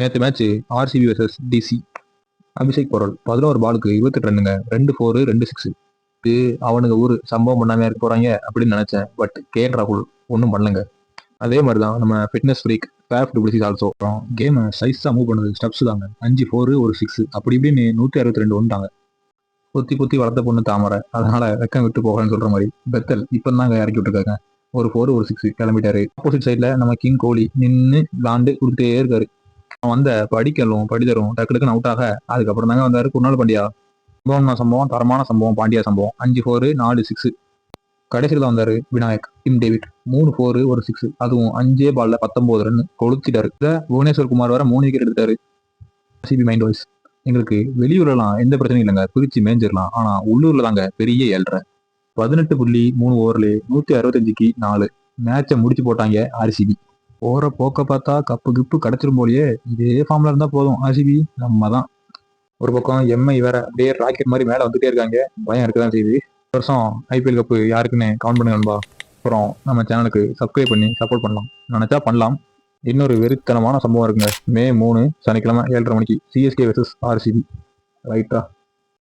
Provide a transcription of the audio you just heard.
நேற்று match RCB versus DC Abhishek Porel பதினோரு பாலுக்கு இருபத்தெட்டு ரன்னுங்க. ரெண்டு ஃபோரு ரெண்டு சிக்ஸு இது அவனுங்க ஊர் சம்பவம் பண்ணாமல் இருக்க போகிறாங்க அப்படின்னு நினச்சேன். பட் கே ராகுல் ஒன்றும் பண்ணலங்க. அதே மாதிரி தான் நம்ம fitness freak Faf du Plessis also அப்புறம் கேமை சைஸாக மூவ் பண்ணது ஸ்டெப்ஸ் தாங்க. அஞ்சு ஃபோரு ஒரு சிக்ஸு அப்படி இப்படின்னு நூற்றி அறுபத்தி ரெண்டு வந்துட்டாங்க. குத்தி குத்தி வளர்த்த பொண்ணு தாமரை. அதனால வெக்கம் விட்டு போகலன்னு சொல்கிற மாதிரி பெத்தல் இப்போ தாங்க இறக்கி விட்டுருக்காங்க. ஒரு ஃபோர் ஒரு சிக்ஸ் கிளம்பிட்டாரு. ஆப்போசிட் சைடில் நம்ம கிங் கோலி நின்று விளாண்டு கொடுத்துட்டே இருக்காரு. அவன் வந்த படிக்கலும் படிதரும் டக்கு டக்குன்னு அவுட் ஆக அதுக்கப்புறம் தாங்க வந்தாரு குருநாள் பாண்டியா. சம்பவம் சம்பவம் தரமான சம்பவம் பாண்டியா சம்பவம். அஞ்சு ஃபோரு நாலு சிக்ஸ் கடைசியில் தான் வந்தாரு விநாயக் டிம் டேவிட் மூணு ஃபோரு ஒரு சிக்ஸ் அதுவும் அஞ்சே பால்ல பத்தொம்போது ரன் கொளுத்திட்டாரு. இதை புவனேஸ்வர் குமார் வர மூணு விக்கெட் எடுத்தாரு சிபி மைண்ட் வாய்ஸ் எங்களுக்கு வெளியூர்லாம் எந்த பிரச்சனையும் இல்லைங்க. பிரிச்சு மேஞ்சிடலாம் ஆனால் உள்ளூர்ல தாங்க பெரிய ஏழ்ற. பதினெட்டு புள்ளி மூணு ஓவர்ல நூற்றி அறுபத்தஞ்சுக்கு நாலு. மேட்சை முடிச்சு போட்டாங்க ஆர்சிபி போற போக்க பார்த்தா கப்பு கிப்பு கிடைச்சிரும் போலயே. இதே ஃபார்ம்ல இருந்தா போதும். ஆர்சிபி நம்ம தான் ஒரு பக்கம் எம்ஐ வேற அப்படியே ராக்கெட் மாதிரி மேல வந்துட்டே இருக்காங்க. பயம் இருக்கதான் செய்யுது வருஷம் ஐபிஎல் கப்பு யாருக்குன்னு கவுண்ட் பண்ணுங்க நண்பா. அப்புறம் நம்ம சேனலுக்கு சப்ஸ்கிரைப் பண்ணி சப்போர்ட் பண்ணலாம். நினைச்சா பண்ணலாம். இன்னொரு வெறித்தனமான சம்பவம் இருக்குங்க. மே மூணு சனிக்கிழமை ஏழரை மணிக்கு சிஎஸ்கே வெர்சஸ் ஆர்சிபி ரைட்டா